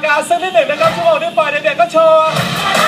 กาการสักนิดหนึ่งนะครับชั่วโมงนี้ปล่อยเด็กๆก็โชว์